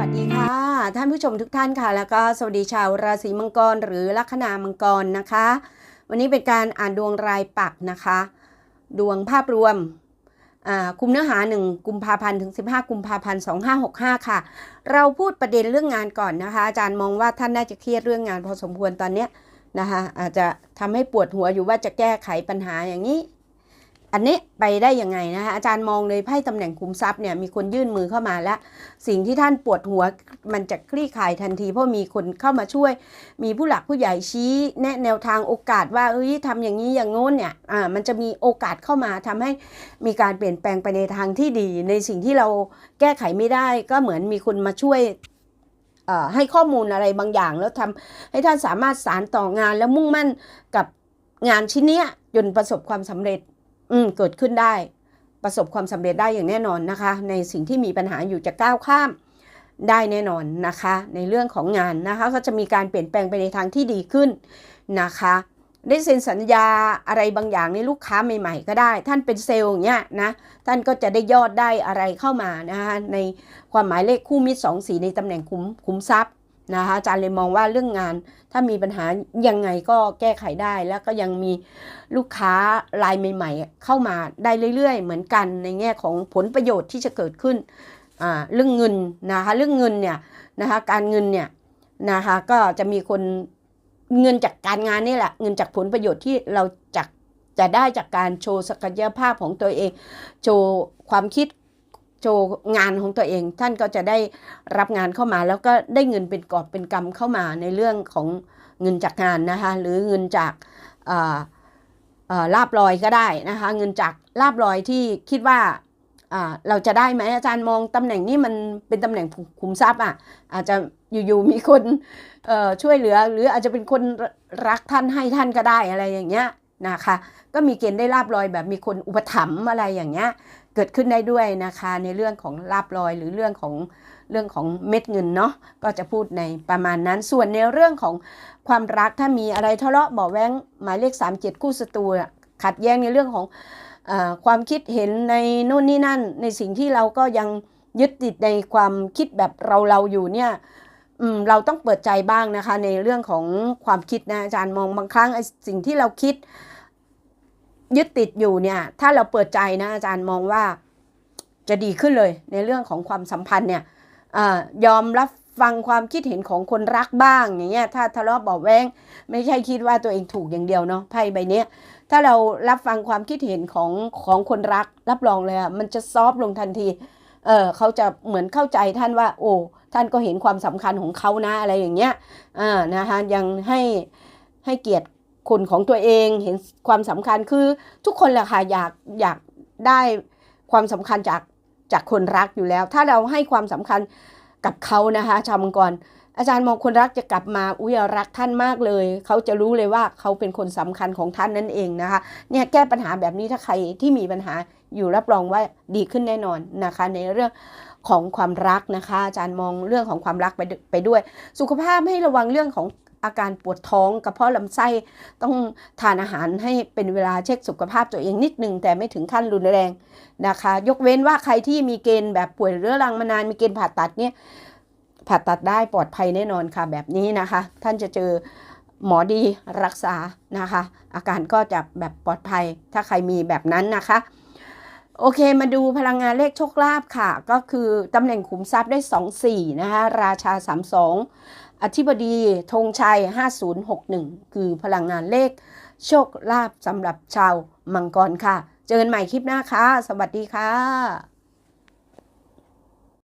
วัสดีค่ะ ท่านผู้ชมทุกท่านค่ะ แล้วก็สวัสดีชาวราศีมังกรหรือลัคนามังกรนะคะ วันนี้เป็นการอ่านดวงรายปักนะคะ ดวงภาพรวมอ่าคุมเนื้อหา 1 กุมภาพันธ์ถึง 15 กุมภาพันธ์2565 ค่ะ เราพูดประเด็นเรื่องงานก่อนนะคะ อาจารย์มองว่าท่านน่าจะเครียดเรื่องงานพอสมควรตอนเนี้ยนะคะอาจจะทำให้ปวดหัวอยู่ว่าจะแก้ไขปัญหาอย่างนี้ อันนี้ไปได้ยังไงนะคะอาจารย์มองเลยไพ่ตำแหน่งคุมทรัพย์เนี่ยมีคนยื่นมือเข้ามาแล้ว สิ่งที่ท่านปวดหัวมันจะคลี่คลายทันที เพราะมีคนเข้ามาช่วย มีผู้หลักผู้ใหญ่ชี้แนะแนวทางโอกาสว่าเอ้ยทำอย่างนี้อย่างโน้นเนี่ยอ่ามันจะมีโอกาสเข้ามาทำให้มีการเปลี่ยนแปลงไปในทางที่ดี ในสิ่งที่เราแก้ไขไม่ได้ ก็เหมือนมีคนมาช่วยเอ่อให้ข้อมูลอะไรบางอย่าง แล้วทำให้ท่านสามารถสารต่องานแล้วมุ่งมั่นกับงานชิ้นนี้จนประสบความสำเร็จ อืมเกิดขึ้นได้ ประสบความสำเร็จได้อย่างแน่นอนนะคะ ในสิ่งที่มีปัญหาอยู่จะก้าวข้ามได้แน่นอนนะคะ ในเรื่องของงานนะคะก็จะมีการเปลี่ยนแปลงไปในทางที่ดีขึ้นนะคะ ได้เซ็นสัญญาอะไรบางอย่างในลูกค้าใหม่ ๆ ก็ได้ ท่านเป็นเซลล์อย่างเงี้ยนะท่านก็จะได้ยอดได้อะไรเข้ามานะคะในความหมายเลขคู่มิตรสองสีในตำแหน่งคุ้มคุ้มทรัพย์ นะคะอาจารย์เลยมองว่าเรื่องงาน ถ้ามีปัญหายังไงก็แก้ไขได้แล้วก็ยังมีลูกค้ารายใหม่ ๆ เข้ามาได้เรื่อย ๆ เหมือนกันในแง่ของผลประโยชน์ที่จะเกิดขึ้นเรื่องเงินนะคะเรื่องเงินเนี่ยนะคะการเงินเนี่ยนะคะก็จะมีคนเงินจากการงานนี่แหละเงินจากผลประโยชน์ที่เราจากจะได้จากการโชว์ศักยภาพของตัวเอง โชว์ความคิด โชว์งานของตัวเอง ท่านก็จะได้รับงานเข้ามา แล้วก็ได้เงินเป็นกอบเป็นกำเข้ามาในเรื่องของเงินจากงานนะคะหรือเงินจากลาบลอยก็ได้นะคะเงินจากลาบลอยที่คิดว่าเราจะได้ไหมอาจารย์มองตำแหน่งนี้มันเป็นตำแหน่งคุมทรัพย์อะอาจจะอยู่ๆมีคนช่วยเหลือ หรืออาจจะเป็นคนรักท่านให้ท่านก็ได้อะไรอย่างเงี้ย นะคะ ก็มีเกณฑ์ได้ลาบลอยแบบมีคนอุปถัมภ์อะไรอย่างเงี้ยเกิดขึ้นได้ด้วยนะคะในเรื่องของลาบลอยหรือเรื่องของเรื่องของเม็ดเงินเนาะก็จะพูดในประมาณนั้น ส่วนในเรื่องของความรักถ้ามีอะไรทะเลาะเบาแว้งหมายเลข 3 7 คู่ศัตรูขัดแย้งในเรื่องของอความคิดเห็นในโน่นนี่นั่น ในสิ่งที่เราก็ยังยึดติดในความคิดแบบเราเราอยู่เนี่ย เราต้องเปิดใจบ้างนะคะ ในเรื่องของความคิดนะอาจารย์มองบางครั้งไอสิ่งที่เราคิด ยึดติดอยู่เนี่ย ถ้าเราเปิดใจนะอาจารย์มองว่าจะดีขึ้นเลยในเรื่องของความสัมพันธ์เนี่ยอายอมรับฟังความคิดเห็นของคนรักบ้างอย่างเงี้ยถ้าทะเลาะเบาแวงไม่ใช่คิดว่าตัวเองถูกอย่างเดียวเนาะไพ่ใบเนี้ยถ้าเรารับฟังความคิดเห็นของของคนรักรับรองเลยอะมันจะซอฟต์ลงทันทีเออเขาจะเหมือนเข้าใจท่านว่า โอ้ ท่านก็เห็นความสำคัญของเขานะอะไรอย่างเงี้ยอ่านะคะยังให้ให้เกียรติคนของตัวเองเห็นความสำคัญคือทุกคนแหละค่ะอยากอยากได้ความสำคัญจากจากคนรักอยู่แล้ว ถ้าเราให้ความสำคัญกับเขานะคะชาวมังกร อาจารย์มองคนรักจะกลับมาอุ้ยรักท่านมากเลย เขาจะรู้เลยว่าเขาเป็นคนสำคัญของท่านนั่นเองนะคะเนี่ยแก้ปัญหาแบบนี้ถ้าใครที่มีปัญหาอยู่รับรองว่าดีขึ้นแน่นอนนะคะ ในเรื่องของความรักนะคะ อาจารย์มองเรื่องของความรักไปไปด้วย สุขภาพให้ระวังเรื่องของอาการปวดท้องกระเพาะลำไส้ต้องทานอาหารให้เป็นเวลาเช็คสุขภาพตัวเองนิดนึงแต่ไม่ถึงขั้นรุนแรงนะคะ ยกเว้นว่าใครที่มีเกณฑ์แบบป่วยเรื้อรังมานานมีเกณฑ์ผ่าตัดเนี่ย ผ่าตัดได้ปลอดภัยแน่นอนค่ะแบบนี้นะคะ ท่านจะเจอหมอดีรักษานะคะ อาการก็จะแบบปลอดภัยถ้าใครมีแบบนั้นนะคะ โอเคมาดูพลังงานเลขโชคลาภค่ะ ก็คือตำแหน่งขุมทรัพย์ได้ 2 4 นะคะ ราชา 32 อธิบดีธงชัย 5061 คือพลังงานเลขโชคลาภสำหรับชาวมังกรค่ะ เจอกันใหม่คลิปหน้าค่ะ สวัสดีค่ะ